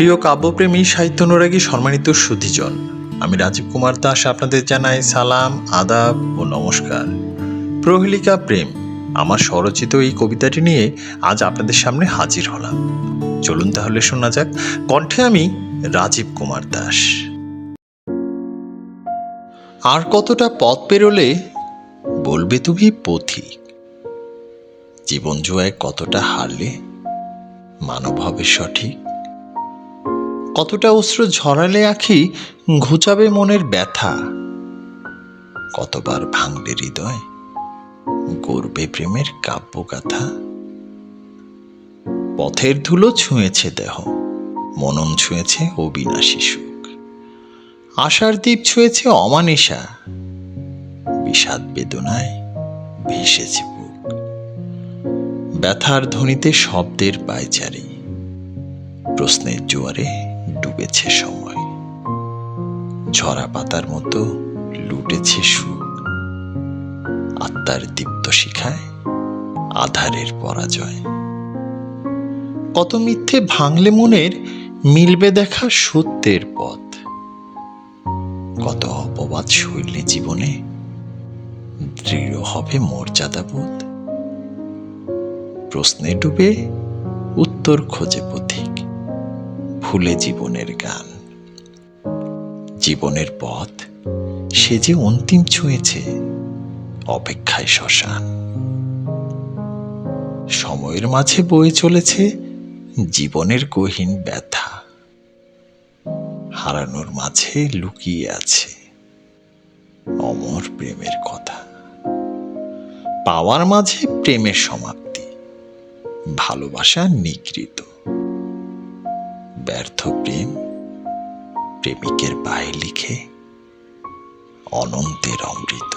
প্রিয় কাব্যপ্রেমী সাহিত্য অনুরাগী সম্মানিত সুধীজন, আমি রাজীব কুমার দাস আপনাদের জানাই সালাম, আদাব ও নমস্কার। প্রহেলিকা প্রেম, আমার স্বরচিত এই কবিতাটি নিয়ে আজ আপনাদের সামনে হাজির হলাম। চলুন তাহলে শোনা যাক, কণ্ঠে আমি রাজীব কুমার দাস। আর কতটা পথ পেরোলে বলবে তুমি পথিক? জীবন জুয়ায় কতটা হারলে মানব হবে সঠিক? কতটা অস্ত্র ঝরালে আখি ঘুচাবে মনের ব্যথা? কতবার ভাঙলে হৃদয় গর্বে প্রেমের কাব্যগাথা? পথের ধুলো ছুঁয়েছে দেহ, মনন ছুঁয়েছে অবিনাশী সুখ। আশার দ্বীপ ছুঁয়েছে অমানিসা বিষাদ বেদনায় ভেসেছে বুক। ব্যথার ধ্বনিতে শব্দের পায়চারি, প্রশ্নের জোয়ারে ডুবেছে সময়। ঝরা পাতার মতো লুটেছে সুখ আত্মার দীপ্ত শিখায় আধারের পরাজয়। কত মিথ্যে ভাঙলে মনের মিলবে দেখা সত্যের পথ। কত অপবাদ শৈলী জীবনে দৃঢ় হবে মর্যাদাবোধ। প্রশ্নে ডুবে উত্তর খোঁজে পথিক ভুলে জীবনের গান। জীবনের পথ, সে যে অন্তিম ছুঁয়েছে, অপেক্ষায় শ্মশান। সময়ের মাঝে বয়ে চলেছে জীবনের গহীন ব্যথা। হারানোর মাঝে লুকিয়ে আছে অমর প্রেমের কথা। পাওয়ার মাঝে প্রেমের সমাপ্তি, ভালোবাসা নিগৃহীত ব্যর্থ প্রেম প্রেমিকের পায়ে লিখে অনন্তের অমৃত।